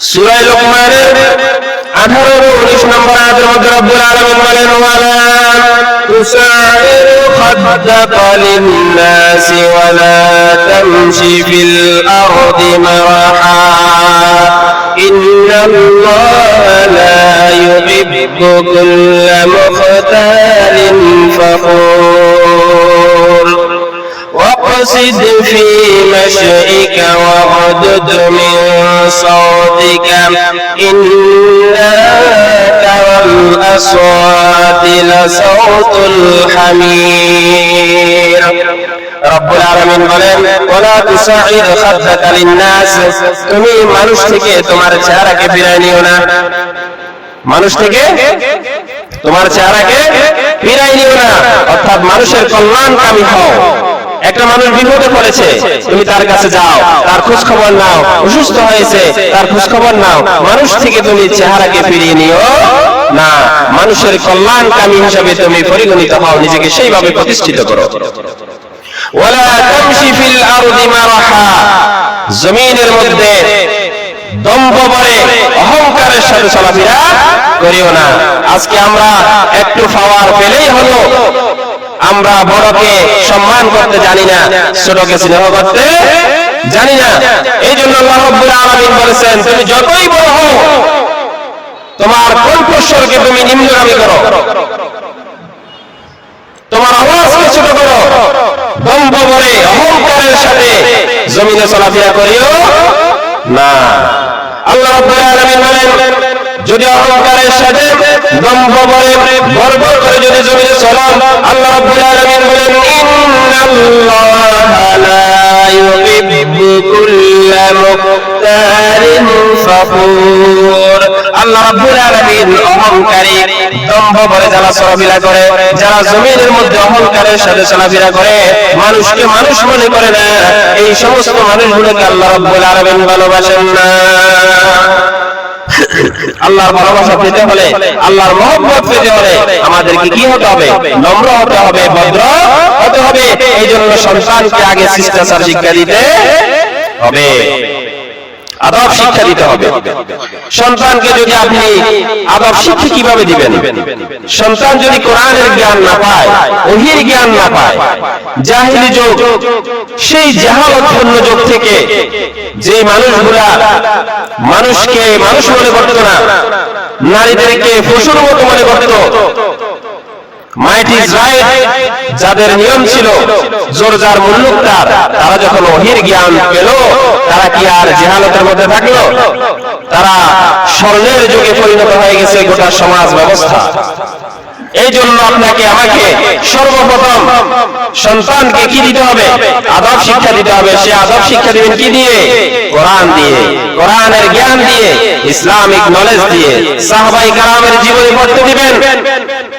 সূরা লোকমানের 18 ও 19 নম্বর আয়াতের মধ্যে রব্বুল আলামিন বলেন ওয়ালা তুসাইর খাদ্দাকা লিন-নাস ওয়ালা তামশি ফিল আরদি মারাহা ইন্নাল্লাহা লা ইউহিব্বু কুল্লা মুখতালিন ফখুর واقصد في مشيك واغدد من صوتك إن والأصوات لصوت الحمير রব্বুল আলামিন বলেন ওয়ালা তুসাইর খাদ্দাকা লিন-নাস তুমি মানুষ থেকে তোমার চেহারাকে ফিরায় নিও না মানুষ থেকে তোমার চেহারাকে ফিরাই নিও না অর্থাৎ মানুষের কল্যাণকামী হও একটা মানুষ বিপদে পড়েছে, তুমি তার কাছে যাও, তার খোঁজ খবর নাও, অসুস্থ হয়েছে, তার খোঁজ খবর নাও, মানুষ থেকে তুমি চেহারাকে ফিরিয়ে নিও। না, মানুষের কল্যাণকামী হিসাবে তুমি পরিগণিত হও, নিজেকে সেইভাবে প্রতিষ্ঠিত করো। ওয়ালা তামশি ফিল আরদি মারাহা। জমিনের মধ্যে দম্ভ অহংকারের সাথে চলাফেরা করিও না। আজকে আমরা একটু পাওয়ার পেলেই হলো আমরা বড়কে সম্মান করতে জানি না, ছোটকে স্নেহ করতে জানি না। এই জন্য বলেছেন, তুমি যতই বড় হও, তোমার কণ্ঠস্বরকে তুমি নিম্নগামী করো। তোমার আওয়াজকে ছোট করো। দম্ভ ভরে অহংকারের সাথে জমিনে চলাফেরা করিও না। আল্লাহ রাব্বুল বলেন, যদি অহংকারের সাথে দম্ভ ভরে গর্ব করে যদি জমিনে চলো আল্লাহ রাব্বুল আলামিন বলেন ইন্নাল্লাহা লা ইউহিব্বু কুল্লা মুখতারিন ফাখুর আল্লাহ রাব্বুল আলামিন অহংকারী, দম্ভ ভরে যারা চলাফেরা করে, যারা জমিনের মধ্যে অহংকারের সাথে চলাফেরা করে, মানুষকে মানুষ মনে করে না। এই সমস্ত মানুষগুলোকে আল্লাহ রাব্বুল আলামিন ভালোবাসেন না। আল্লাহর ভালোবাসা পেতে হলে, আল্লাহর মহব্বত পেতে হলে আমাদেরকে কি হতে হবে? নম্র হতে হবে, ভদ্র হতে হবে। এই জন্য সন্তানকে আগে শিষ্টাচার শিক্ষা দিতে হবে। আদব শিক্ষা দিতে হবে। সন্তানকে যদি আপনি আদব শিক্ষা কীভাবে দিবেন? সন্তান যদি কোরআনের জ্ঞান না পায়, ওহির জ্ঞান না পায়, জাহিলি যুগ, সেই জাহালতপূর্ণ যুগ থেকে যে মানুষগুলা মানুষকে মানুষ মনে করত না, নারীদেরকে পশুর মতো মনে করত যাদের নিয়ম ছিল, জোর যার মুল্লুক তার যখন অহির জ্ঞান পেল, তারা কি আর জেহালতের মধ্যে থাকল? তারা স্বর্ণের যুগে পরিণত হয়ে গেছে গোটা সমাজ ব্যবস্থা। এই জন্য আপনাকে, আমাকে সর্বপ্রথম সন্তানকে কি দিতে হবে? আদব শিক্ষা দিতে হবে। সে আদব শিক্ষা দিবেন কি দিয়ে? কোরআন দিয়ে, কোরআনের জ্ঞান দিয়ে, ইসলামিক নলেজ দিয়ে, সাহাবাই কালামের জীবনী পড়তে দিবেন।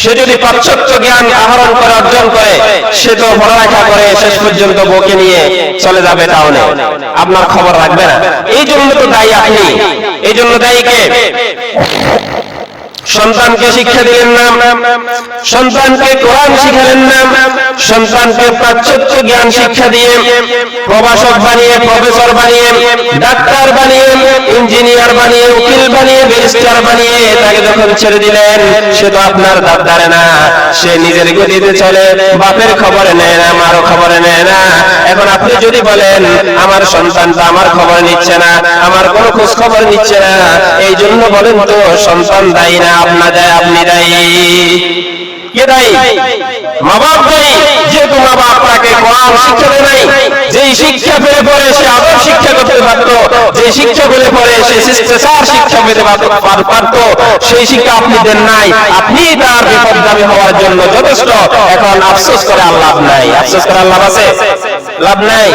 সে যদি পাশ্চাত্য জ্ঞান আহরণ করে, অর্জন করে, সে তো পড়ালেখা করে, শেষ পর্যন্ত বউকে নিয়ে চলে যাবে তাহলে। আপনার খবর রাখবে না। এই জন্য তো দায়ী আপনি। এই জন্য দায়ী কে? সন্তানকে শিক্ষা দিলেন না। সন্তানকে কোরআন শিখালেন না। সন্তানকে পাশ্চাত্য জ্ঞান শিক্ষা দিয়ে প্রভাষক বানিয়ে, প্রফেসর বানিয়ে, ডাক্তার বানিয়ে, ইঞ্জিনিয়ার বানিয়ে, উকিল বানিয়ে, ব্যারিস্টার বানিয়ে তাকে যখন ছেড়ে দিলেন, সে তো আপনার দাবদারে না। সে নিজের গতিতে চলে, বাপের খবরে নেয় না আমারও খবরে নেয় না। এখন আপনি যদি বলেন, আমার সন্তানটা আমার খবর নিচ্ছে না, আমার কোনো খোঁজ খবর নিচ্ছে না, এই জন্য বলেন তো, সন্তান দায়ী না, আপনা দেয়, আপনি দায়ী। কে দায়ী? মা বাপ দায়ী যেহেতু মা বাপ তাকে কোরআন যেই শিক্ষা পেলে পরে সে আদর শিক্ষা করতে পারত। যে শিক্ষা পেলে পরে সে শিষ্টাচার শিক্ষা পেতে পারত সেই শিক্ষা আপনি দেন নাই। আপনি তার জন্য যথেষ্ট। আল্লাহ নাই। আফসোস করে আর আছে? লাভ নাই।